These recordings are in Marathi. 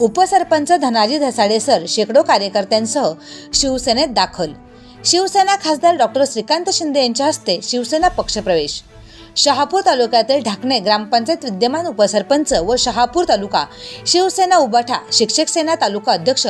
उपसरपंच धनाजी धसाडे सर शेकडो कार्यकर्त्यांसह शिवसेनेत दाखल. शिवसेना खासदार डॉक्टर श्रीकांत शिंदे यांच्या हस्ते शिवसेना पक्षप्रवेश. शहापूर तालुक्यातील ढाकणे ग्रामपंचायत विद्यमान उपसरपंच व शहापूर तालुका शिवसेना उबाठा शिक्षक सेना तालुका अध्यक्ष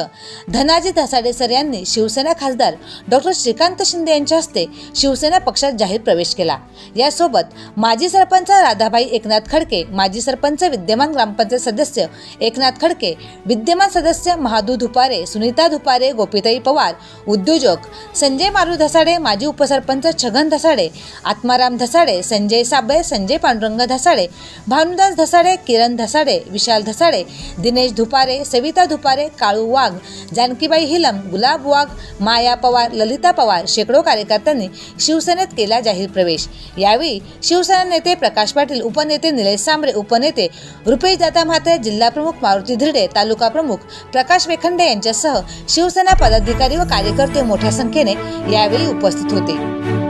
धनाजी धसाडे सर यांनी शिवसेना खासदार डॉक्टर श्रीकांत शिंदे यांच्या हस्ते शिवसेना पक्षात जाहीर प्रवेश केला. यासोबत माजी सरपंच राधाबाई एकनाथ खडके माजी सरपंच विद्यमान ग्रामपंचायत सदस्य एकनाथ खडके विद्यमान सदस्य महादू धुपारे सुनीता धुपारे गोपीताई पवार उद्योजक संजय मारू धसाडे माजी उपसरपंच छगन धसाडे आत्माराम धसाडे संजय साबळे संजय पांडुरंग धसाडे भानुदास धसाडे किरण धसाडे विशाल धसाडे दिनेश धुपारे सविता धुपारे काळू वाघ जानकीबाई हिलम गुलाब वाघ माया पवार ललिता पवार शेकडो कार्यकर्त्यांनी शिवसेनेत केला जाहीर प्रवेश. यावेळी शिवसेना नेते प्रकाश पाटील उपनेते निलेश सांबरे उपनेते रुपेश दादा म्हात्रे जिल्हाप्रमुख मारुती धिरडे तालुका प्रमुख प्रकाश वेखंडे यांच्यासह शिवसेना पदाधिकारी व कार्यकर्ते मोठ्या संख्येने यावेळी उपस्थित होते.